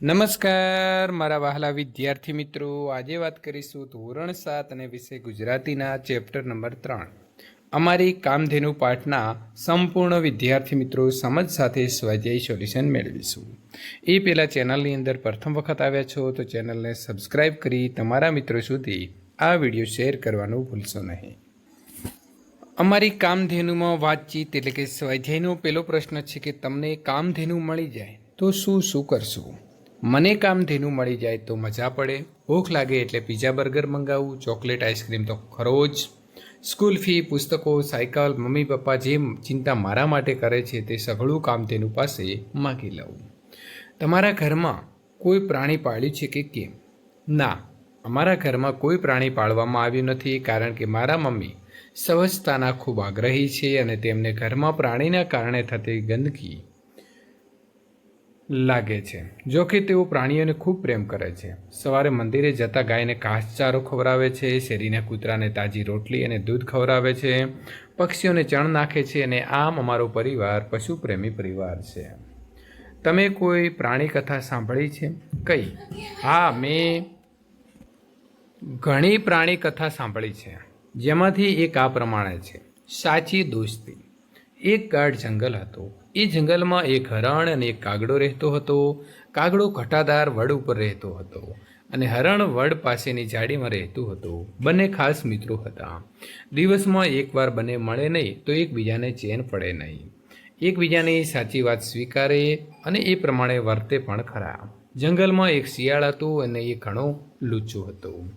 નમસ્કાર, મારા વહાલા વિદ્યાર્થી મિત્રો. આજે વાત કરીશું ધોરણ સાત અને વિષય ગુજરાતીના ચેપ્ટર નંબર ત્રણ. અમારી કામધેનુ પાઠના સંપૂર્ણ વિદ્યાર્થી મિત્રો સમજ સાથે સ્વાધ્યાયી સોલ્યુશન મેળવીશું. એ પહેલાં ચેનલની અંદર પ્રથમ વખત આવ્યા છો તો ચેનલને સબસ્ક્રાઇબ કરી તમારા મિત્રો સુધી આ વીડિયો શેર કરવાનું ભૂલશો નહીં. અમારી કામધેનુમાં વાતચીત એટલે કે સ્વાધ્યાયનો પહેલો પ્રશ્ન છે કે તમને કામધેનુ મળી જાય તો શું શું કરશું? મને કામ ધીનું મળી જાય તો મજા પડે. ભૂખ લાગે એટલે પીઝા બર્ગર મંગાવું ચોકલેટ આઈસ્ક્રીમ તો ખરો જ. સ્કૂલ ફી પુસ્તકો, સાયકલ, મમ્મી પપ્પા જે ચિંતા મારા માટે કરે છે તે સઘળું કામ તેનું પાસે માગી લઉં. તમારા ઘરમાં કોઈ પ્રાણી પાળ્યું છે કે કેમ? ના, અમારા ઘરમાં કોઈ પ્રાણી પાળવામાં આવ્યું નથી કારણ કે મારા મમ્મી સ્વચ્છતાના ખૂબ આગ્રહી છે અને તેમને ઘરમાં પ્રાણીના કારણે થતી ગંદકી લાગે છે. જો કે તેઓ પ્રાણીઓને ખૂબ પ્રેમ કરે છે. સવારે મંદિરે જતા ગાયને ઘાસચારો ખવડાવે છે, શેરીના કૂતરાને તાજી રોટલી અને દૂધ ખવડાવે છે, પક્ષીઓને ચણ નાખે છે અને આમ અમારો પરિવાર પશુપ્રેમી પરિવાર છે. તમે કોઈ પ્રાણી કથા સાંભળી છે? કઈ? હા, મેં ઘણી પ્રાણી કથા સાંભળી છે. જેમાંથી એક આ પ્રમાણે છે. સાચી દોસ્તી. એક ગાઢ જંગલ હતો. એ જંગલમાં એક હરણ અને એક કાગડો રહેતો હતો. કાગડો ઘટાદાર વડ ઉપર રહેતો હતો અને હરણ વડ પાસેની જાડીમાં રહેતું હતું. બંને ખાસ મિત્રો હતા. દિવસમાં એકવાર બંને મળે નહીં તો એકબીજાને ચેન પડે નહીં. એકબીજાની સાચી વાત સ્વીકારે અને એ પ્રમાણે વર્તે પણ ખરા. જંગલમાં એક શિયાળ હતું અને એ ઘણો લૂચું હતું.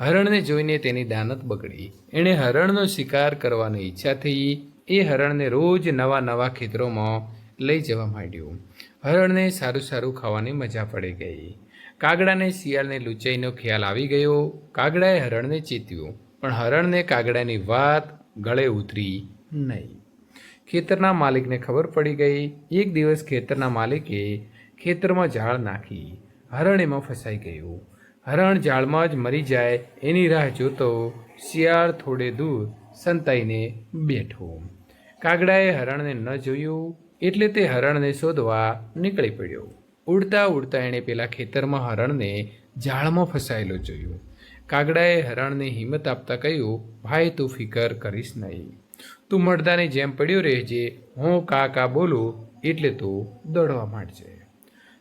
હરણને જોઈને તેની દાનત બગડી. એણે હરણનો શિકાર કરવાની ઈચ્છા થઈ એ હરણને રોજ નવા નવા ખેતરોમાં લઈ જવા માંડ્યું. હરણને સારું સારું ખાવાની મજા પડી ગઈ. કાગડાને શિયાળને લૂંચાઈનો ખ્યાલ આવી ગયો. કાગડાએ હરણને ચીત્યું, પણ હરણને કાગડાની વાત ગળે ઉતરી નહીં. ખેતરના માલિકને ખબર પડી ગઈ. એક દિવસ ખેતરના માલિકે ખેતરમાં ઝાડ નાખી. હરણ એમાં ફસાઈ ગયું. હરણ ઝાડમાં જ મરી જાય એની રાહ જોતો શિયાળ થોડે દૂર સંતાઈને બેઠો. કાગડાએ હરણને ન જોયું, એટલે તે હરણને શોધવા નીકળી પડ્યો. ઉડતા ઉડતા એણે પેલા ખેતરમાં હરણને ઝાડમાં ફસાયેલો જોયું. કાગડાએ હરણને હિંમત આપતા કહ્યું, ભાઈ, તું ફિકર કરીશ નહીં. તું મળદાની જેમ પડ્યો રહેજે. હું કા કા બોલું, એટલે તું દોડવા માંડજે.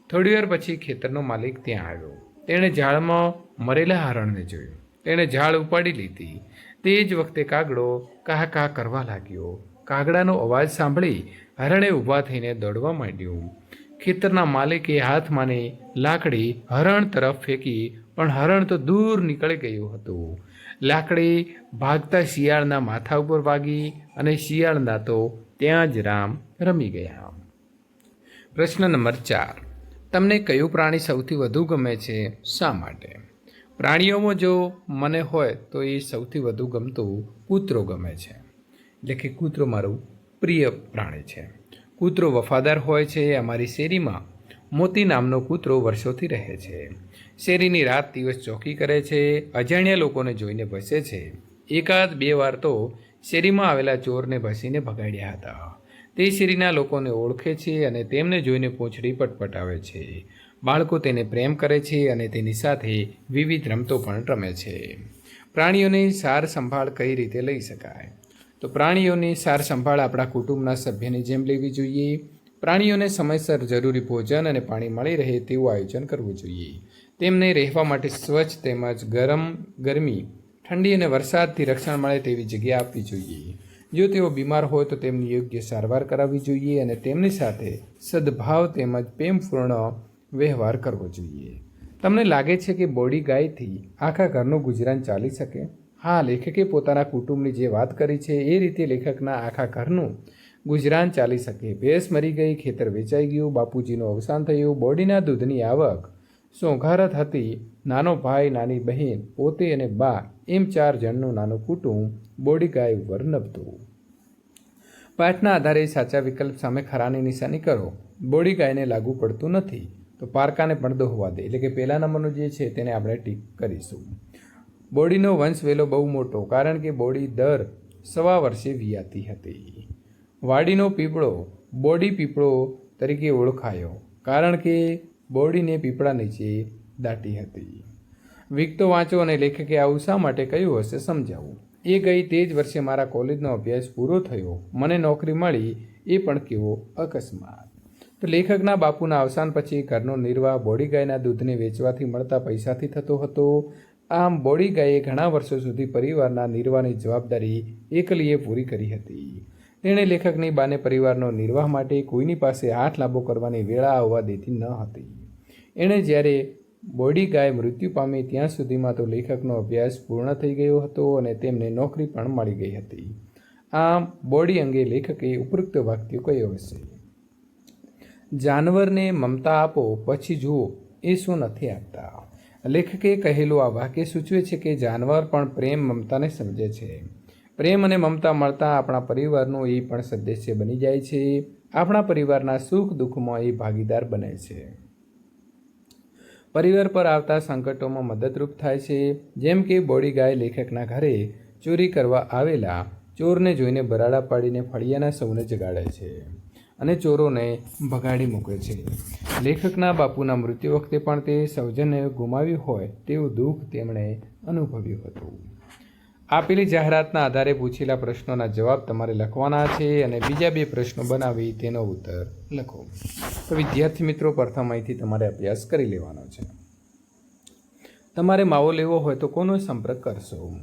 થોડી વાર પછી ખેતરનો માલિક ત્યાં આવ્યો. તેણે ઝાડમાં મરેલા હરણને જોયું. તેણે ઝાડ ઉપાડી લીધી. તે જ વખતે કાગડો કાહ કાહ કરવા લાગ્યો. કાગડાનો અવાજ સાંભળી હરણે ઊભા થઈને દોડવા માંડ્યું. ખેતરના માલિકે હાથમાંની લાકડી હરણ તરફ ફેંકી, પણ હરણ તો દૂર નીકળી ગયું હતું. લાકડી ભાગતા શિયાળના માથા ઉપર વાગી અને શિયાળના તો ત્યાં જ રામ રમી ગયા. પ્રશ્ન નંબર ચાર. તમને કયું પ્રાણી સૌથી વધુ ગમે છે? શા માટે? પ્રાણીઓમાં જો મને હોય તો એ સૌથી વધુ ગમતું કૂતરો ગમે છે. એટલે કે કૂતરો મારું પ્રિય પ્રાણી છે. કૂતરો વફાદાર હોય છે અમારી શેરીમાં મોતી નામનો કૂતરો વર્ષોથી રહે છે. શેરીની રાત દિવસ ચોકી કરે છે, અજાણ્યા લોકોને જોઈને ભસે છે. એકાદ બે વાર તો શેરીમાં આવેલા ચોરને ભસીને ભગાડ્યા હતા. તે શેરીના લોકોને ઓળખે છે અને તેમને જોઈને પૂંછડી પટપટાવે છે. બાળકો તેને પ્રેમ કરે છે અને તેની સાથે વિવિધ રમતો પણ રમે છે. પ્રાણીઓની સાર સંભાળ કઈ રીતે લઈ શકાય? તો પ્રાણીઓની સાર સંભાળ આપણા કુટુંબના સભ્યની જેમ લેવી જોઈએ. પ્રાણીઓને સમયસર જરૂરી ભોજન અને પાણી મળી રહે તેવું આયોજન કરવું જોઈએ. તેમને રહેવા માટે સ્વચ્છ તેમજ ગરમ, ગરમી, ઠંડી અને વરસાદથી રક્ષણ મળે તેવી જગ્યા આપવી જોઈએ. જો તેઓ બીમાર હોય તો તેમની યોગ્ય સારવાર કરાવવી જોઈએ અને તેમની સાથે સદભાવ તેમજ પ્રેમપૂર્ણ વ્યવહાર કરવો જોઈએ. તમને લાગે છે કે બોડી ગાયથી આખા ઘરનું ગુજરાન ચાલી શકે? હા લેખકે પોતાના કુટુંબની જે વાત કરી છે એ રીતે લેખકના આખા ઘરનું ગુજરાન ચાલી શકે. ભેંસ મરી ગઈ, ખેતર વેચાઈ ગયું, બાપુજીનું અવસાન થયું, બોડીના દૂધની આવક, સોંઘારત હતી, નાનો ભાઈ, નાની બહેન, પોતે અને બા, એમ ચાર જણનું નાનું કુટુંબ બોડી ગાય ઉપર નભતું. પાઠના આધારે સાચા વિકલ્પ સામે ખરાની નિશાની કરો. બોડી ગાયને લાગુ પડતું નથી. તો પારકાને પડદો હોવા દે. એટલે કે પહેલા નંબરનું જે છે તેને આપણે ટીક કરીશું. બોડીનો વંશ વેલો બહુ મોટો, કારણ કે બોડી દર સવા વર્ષે વિયાતી હતી. વાડીનો પીપળો બોડી પીપળો તરીકે ઓળખાયો, કારણ કે બોડીને પીપળા નીચે દાટી હતી. વિગતો વાંચો અને લેખકે આવું શા માટે કહ્યું હશે સમજાવું. એ ગઈ તે જ વર્ષે મારા કોલેજનો અભ્યાસ પૂરો થયો. મને નોકરી મળી, એ પણ કેવો અકસ્માત. તો લેખકના બાપુના અવસાન પછી ઘરનો નિર્વાહ બોડી ગાયના દૂધને વેચવાથી મળતા પૈસાથી થતો હતો આમ બોડી ઘણા વર્ષો સુધી પરિવારના નિર્વાહની જવાબદારી એકલીએ પૂરી કરી હતી. તેણે લેખકની બાને પરિવારનો નિર્વાહ માટે કોઈની પાસે હાથ લાંબો કરવાની વેળા આવવા દેતી ન હતી. એણે જ્યારે બોડી ગાય મૃત્યુ પામી ત્યાં સુધીમાં તો લેખકનો અભ્યાસ પૂર્ણ થઈ ગયો હતો અને તેમને નોકરી પણ મળી ગઈ હતી. આમ બોડી અંગે લેખકે ઉપરોક્ત વાક્ય કહ્યો હશે? જાનવરને મમતા આપો, પછી જુઓ, એ શું નથી આપતા? લેખકે કહેલું આ વાક્ય સૂચવે છે કે જાનવર પણ પ્રેમ મમતાને સમજે છે. પ્રેમ અને મમતા મળતા આપણા પરિવારનો એ પણ સદસ્ય બની જાય છે. આપણા પરિવારના સુખ દુઃખમાં એ ભાગીદાર બને છે. પરિવાર પર આવતા સંકટોમાં મદદરૂપ થાય છે. જેમ કે બોડી ગાય લેખકના ઘરે ચોરી કરવા આવેલા ચોરને જોઈને બરાડા પાડીને ફળિયાના સૌને જગાડે છે. અને ચોરોને ભગાડી મૂકે છે. લેખકના બાપુના મૃત્યુ વખતે પણ તે સૌજન્ય ગુમાવ્યું હોય તેવું દુઃખ તેમણે અનુભવ્યું હતું. આપેલી જાહેરાતના આધારે પૂછેલા પ્રશ્નોના જવાબ તમારે લખવાના છે અને બીજા બે પ્રશ્નો બનાવી તેનો ઉત્તર લખો. તો વિદ્યાર્થી મિત્રો, પ્રથમ અહીંથી તમારે અભ્યાસ કરી લેવાનો છે. તમારે માવો લેવો હોય તો કોનો સંપર્ક કરશો?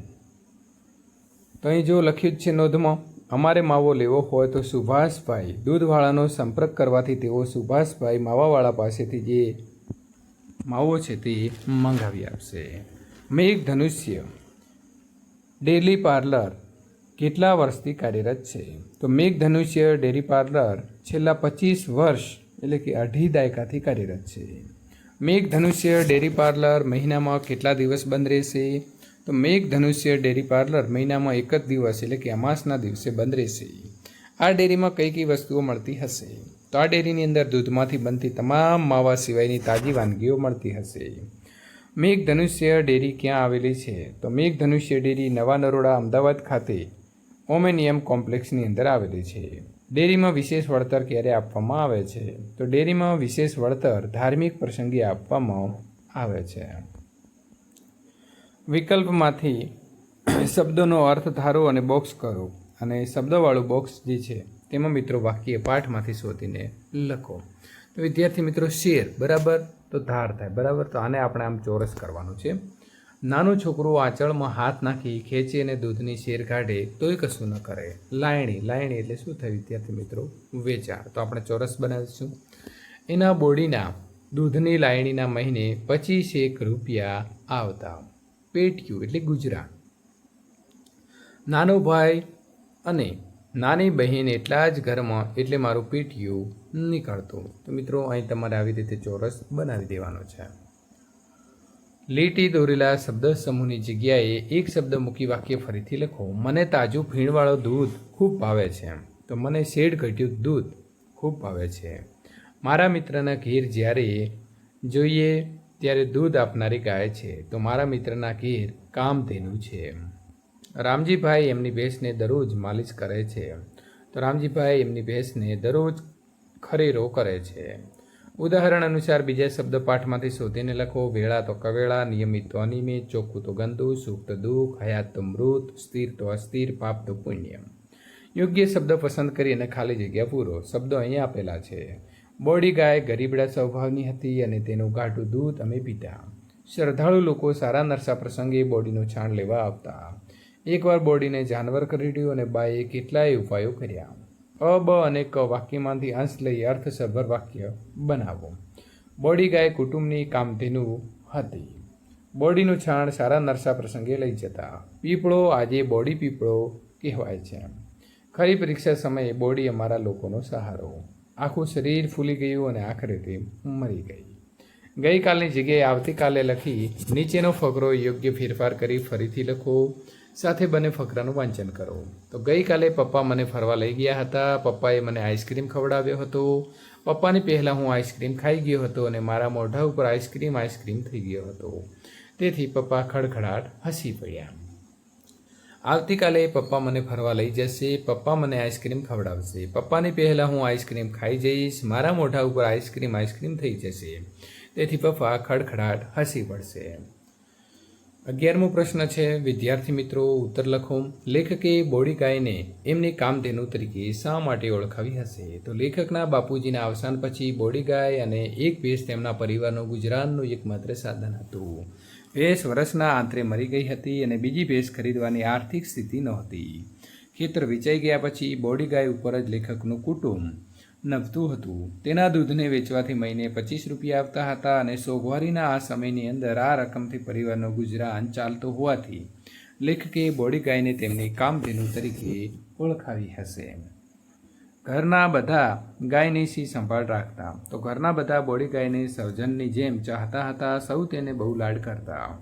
તો અહીં જો લખ્યું જ છે, નોંધમાં. અમારે માવો લેવો હોય તો સુભાષભાઈ દૂધવાળાનો સંપર્ક કરવાથી તેઓ સુભાષભાઈ માવાવાળા પાસેથી જે માવો છે તે મંગાવી આપશે. મેઘ ધનુષ્ય. Deli parlour. કેટલા વર્ષથી કાર્યરત છે? તો મેઘ ધનુષ્ય ડેરી પાર્લર છેલ્લા પચીસ વર્ષ એટલે કે અઢી દાયકાથી કાર્યરત છે. મેઘ ધનુષ્ય ડેરી પાર્લર મહિનામાં કેટલા દિવસ બંધ રહેશે? તો મેઘ ધનુષ્ય ડેરી પાર્લર મહિનામાં એક જ દિવસ એટલે કે અમાસના દિવસે બંધ રહેશે. આ ડેરીમાં કઈ કઈ વસ્તુઓ મળતી હશે? તો આ ડેરીની અંદર દૂધમાંથી બનતી તમામ માવા સિવાયની તાજી વાનગીઓ મળતી હશે. મેઘ ધનુષ્ય ડેરી ક્યાં આવેલી છે? તો મેઘ ધનુષ્ય ડેરી નવા નરોડા અમદાવાદ ખાતે ઓમેનિયમ કોમ્પ્લેક્સની અંદર આવેલી છે. ડેરીમાં વિશેષ વળતર ક્યારે આપવામાં આવે છે? તો ડેરીમાં વિશેષ વળતર ધાર્મિક પ્રસંગે આપવામાં આવે છે. વિકલ્પમાંથી શબ્દોનો અર્થ ધારો અને બોક્સ કરો. અને શબ્દવાળું બોક્સ જે છે, તેમાં મિત્રો વાક્ય પાઠમાંથી શોધીને લખો. તો વિદ્યાર્થી મિત્રો, શેર, બરાબર? તો ધાર થાય, બરાબર? તો આને આપણે આમ ચોરસ કરવાનું છે. નાનું છોકરું આંચળમાં હાથ નાખી ખેંચી અને દૂધની શેર કાઢે, તોય કશું ન કરે. લાયણી લાયણી એટલે શું થાય વિદ્યાર્થી મિત્રો? વેચાણ. તો આપણે ચોરસ બનાવીશું. એના બોડીના દૂધની લાયણીના મહિને પચીસ એક રૂપિયા આવતા. પેટીયું એટલે ગુજરાત નાનો ભાઈ અને નાની બહેન એટલા જ ઘરમાં એટલે મારું પેટીયું નીકળતું. તો મિત્રો, અહીં તમારે આવી રીતે ચોરસ બનાવી દેવાનો છે. લીટી દોરેલા શબ્દ સમૂહની જગ્યાએ એક શબ્દ મૂકી વાક્ય ફરીથી લખો. મને તાજું ફીણવાળો દૂધ ખૂબ ભાવે છે. તો મને શેડ ઘટ્યું દૂધ ખૂબ ભાવે છે. મારા મિત્રના ઘેર જ્યારે જોઈએ ત્યારે દૂધ આપનારી ગાય છે. તો મારા મિત્રના ઘેર કામધેનુ છે રામજીભાઈ એમની ભેંસને દરરોજ માલિશ કરે છે. તો રામજીભાઈ એમની ભેંસને દરરોજ ખરેરો કરે છે. ઉદાહરણ અનુસાર બીજા શબ્દ પાઠમાંથી શોધીને લખો, વેળા તો કવેળા, નિયમિત તો અનિયમિત, ચોખ્ખું તો ગંદુ, સુખ તો દુઃખ, હયાત તો મૃત, સ્થિર તો અસ્થિર, પાપ તો પુણ્ય યોગ્ય શબ્દ પસંદ કરી અને ખાલી જગ્યા પૂરો. શબ્દો અહીંયા આપેલા છે. બોડી ગાય ગરીબડા સ્વભાવની હતી અને તેનું ગાઢું દૂધ અમે પીતા. શ્રદ્ધાળુ લોકો સારા નરસા પ્રસંગે બોડીનું છાણ લેવા આવતા. એકવાર બોડીને જાનવર કરીડ્યું અને બાએ કેટલાય ઉપાયો કર્યા. અ, બ અને ક વાક્યમાંથી અંશ લઈ અર્થસભર વાક્ય બનાવો. બોડી ગાય કુટુંબની કામધેનુ હતી. બોડીનું છાણ સારા નરસા પ્રસંગે લઈ જતા. પીપળો આજે બોડી પીપળો કહેવાય છે. ખરી પરીક્ષા સમયે બોડી અમારા લોકોનો સહારો. આખું શરીર ફૂલી ગયું અને આખરે તે મરી ગઈ. ગઈકાલની જગ્યાએ આવતીકાલે લખી, નીચેનો ફકરો યોગ્ય ફેરફાર કરી ફરીથી લખો, સાથે બંને ફકરાનું વાંચન કરો. તો ગઈકાલે પપ્પા મને ફરવા લઈ ગયા હતા. પપ્પાએ મને આઈસ્ક્રીમ ખવડાવ્યો હતો. પપ્પાની પહેલાં હું આઈસ્ક્રીમ ખાઈ ગયો હતો અને મારા મોઢા ઉપર આઈસ્ક્રીમ આઈસ્ક્રીમ થઈ ગયો હતો. તેથી પપ્પા ખડખડાટ હસી પડ્યા. આવતીકાલે પપ્પા મને ફરવા લઈ જશે. પપ્પા મને આઈસ્ક્રીમ ખવડાવશે. પપ્પાની પહેલાં હું આઈસ્ક્રીમ ખાઈ જઈશ. મારા મોઢા ઉપર આઈસ્ક્રીમ આઈસ્ક્રીમ થઈ જશે. તેથી પપ્પા ખડખડાટ હસી પડશે. અગિયારમો પ્રશ્ન છે, વિદ્યાર્થી મિત્રો, ઉત્તર લખો. લેખકે બોડી ગાયને એમની કામધેનુ તરીકે શા માટે ઓળખાવી હશે? તો લેખકના બાપુજીના અવસાન પછી બોડી ગાય અને એક ભેંસ તેમના પરિવારનું ગુજરાનનું એકમાત્ર સાધન હતું. ભેંસ વર્ષના આંતરે મરી ગઈ હતી અને બીજી ભેંસ ખરીદવાની આર્થિક સ્થિતિ નહોતી. ખેતર વેચાઈ ગયા પછી બોડી ગાય ઉપર જ લેખકનું કુટુંબ નભતું હતું. તેના દૂધને વેચવાથી મહિને પચીસ રૂપિયા આવતા હતા અને સોગવારીના આ સમયની અંદર આ રકમથી પરિવારનો ગુજરાન ચાલતો હોવાથી લેખકે બોડી ગાયને તેમની કામધેનુ તરીકે ઓળખાવી હશે. ઘરના બધા ગાયની સી સંભાળ રાખતા? તો ઘરના બધા બોડી ગાયને સર્જનની જેમ ચાહતા હતા, સૌ તેને બહુ લાડ કરતા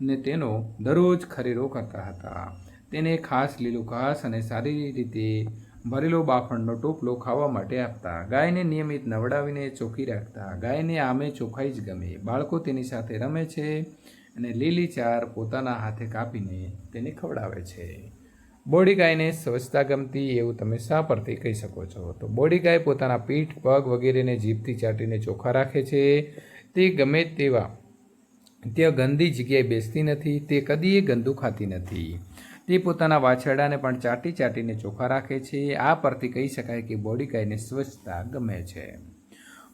ને તેનો દરરોજ ખરેરો કરતા હતા. તેને ખાસ લીલું ઘાસ અને સારી રીતે ભરેલો બાફણનો ટોપલો ખાવા માટે આપતા. ગાયને નિયમિત નવડાવીને ચોખ્ખી રાખતા. ગાયને આમે ચોખાઈ જ ગમે. બાળકો તેની સાથે રમે છે અને લીલી ચાર પોતાના હાથે કાપીને તેને ખવડાવે છે. બોડી ગાયને સ્વચ્છતા ગમતી એવું તમે શા પરથી કહી શકો છો? તો બોડી ગાય પોતાના પીઠ, પગ વગેરેને જીભથી ચાટીને ચોખ્ખા રાખે છે. તે ગમે તેવા, ત્યાં ગંદી જગ્યાએ બેસતી નથી. તે કદીએ ગંદુ ખાતી નથી. તે પોતાના વાછરડાને પણ ચાટી ચાટીને ચોખ્ખા રાખે છે. આ પરથી કહી શકાય કે બોડી ગાયને સ્વચ્છતા ગમે છે.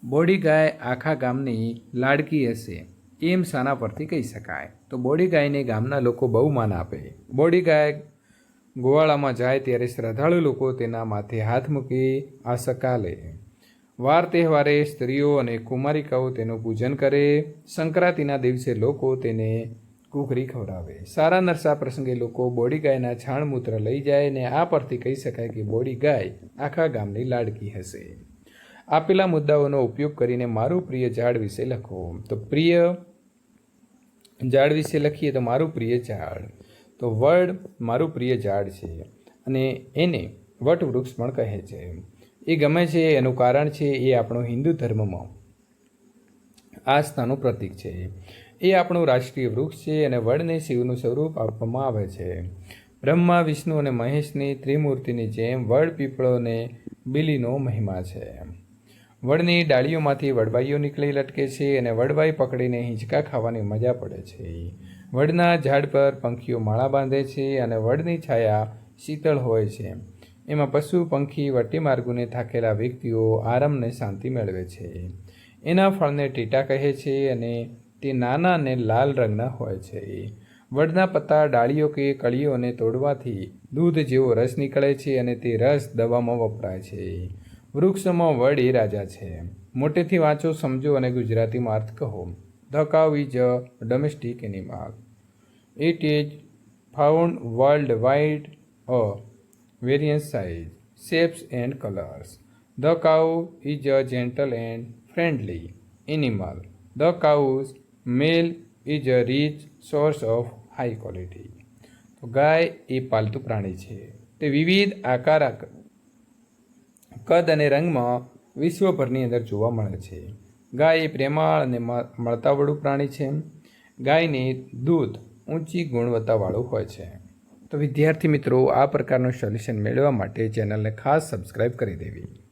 બોડી ગાય આખા ગામની લાડકી હશે એમ શાના પરથી કહી શકાય. તો બોડી ગાયને ગામના લોકો બહુ માન આપે. બોડી ગાય ગોવાળામાં જાય ત્યારે શ્રદ્ધાળુ લોકો તેના માથે હાથ મૂકી આસકા લે વાર તહેવારે સ્ત્રીઓ અને કુમારિકાઓ તેનું પૂજન કરે. સંક્રાંતિના દિવસે લોકો તેને કુકરી ખવડાવે. સારા નરસા પ્રસંગે લોકો બોડી ગાયના છાણ મૂત્ર લઈ જાય ને આ પરથી કહી શકાય કે બોડી ગાય આખા ગામની લાડકી હશે. આપેલા મુદ્દાઓનો ઉપયોગ કરીને મારું પ્રિય ઝાડ વિશે લખો. તો પ્રિય ઝાડ વિશે લખીએ તો મારું પ્રિય ઝાડ. તો વડ મારું પ્રિય ઝાડ છે અને એને વટવૃક્ષ પણ કહે છે. એ ગમે છે, એનું કારણ છે, એ આપણો હિન્દુ ધર્મમાં આસ્થાનું પ્રતીક છે. એ આપણું રાષ્ટ્રીય વૃક્ષ છે અને વડને શિવનું સ્વરૂપ આપવામાં આવે છે. બ્રહ્મા, વિષ્ણુ અને મહેશની ત્રિમૂર્તિની જેમ વડ પીપળોને બિલીનો મહિમા છે. વડની ડાળીઓમાંથી વડવાઈઓ નીકળી લટકે છે અને વડવાઈ પકડીને હિંચકા ખાવાની મજા પડે છે. વડના ઝાડ પર પંખીઓ માળા બાંધે છે અને વડની છાયા શીતળ હોય છે. એમાં પશુ, પંખી, વટી માર્ગોને થાકેલા વ્યક્તિઓ આરામને શાંતિ મેળવે છે. એના ફળને ટીટા કહે છે અને તે નાના અને લાલ રંગના હોય છે. વડના પત્તા, ડાળીઓ કે કળીઓને તોડવાથી દૂધ જેવો રસ નીકળે છે અને તે રસ દવામાં વપરાય છે. વૃક્ષમાં વડ એ રાજા છે. મોટેથી વાંચો, સમજો અને ગુજરાતીમાં અર્થ કહો. The cow is a domestic animal. It is found world wide a variance size shapes and colours the cow is a gentle and friendly animal the cow's milk is a rich source of high quality તો ગાય એ પાલતુ પ્રાણી છે. તે વિવિધ આકાર કદ અને રંગમાં વિશ્વભરની અંદર જોવા મળે છે. ગાય એ પ્રેમાળ અને મળતાવાળું પ્રાણી છે. ગાયને દૂધ, ઊંચી ગુણવત્તાવાળું હોય છે. તો વિદ્યાર્થી મિત્રો, આ પ્રકારનું સોલ્યુશન મેળવવા માટે ચેનલને ખાસ સબસ્ક્રાઈબ કરી દેવી.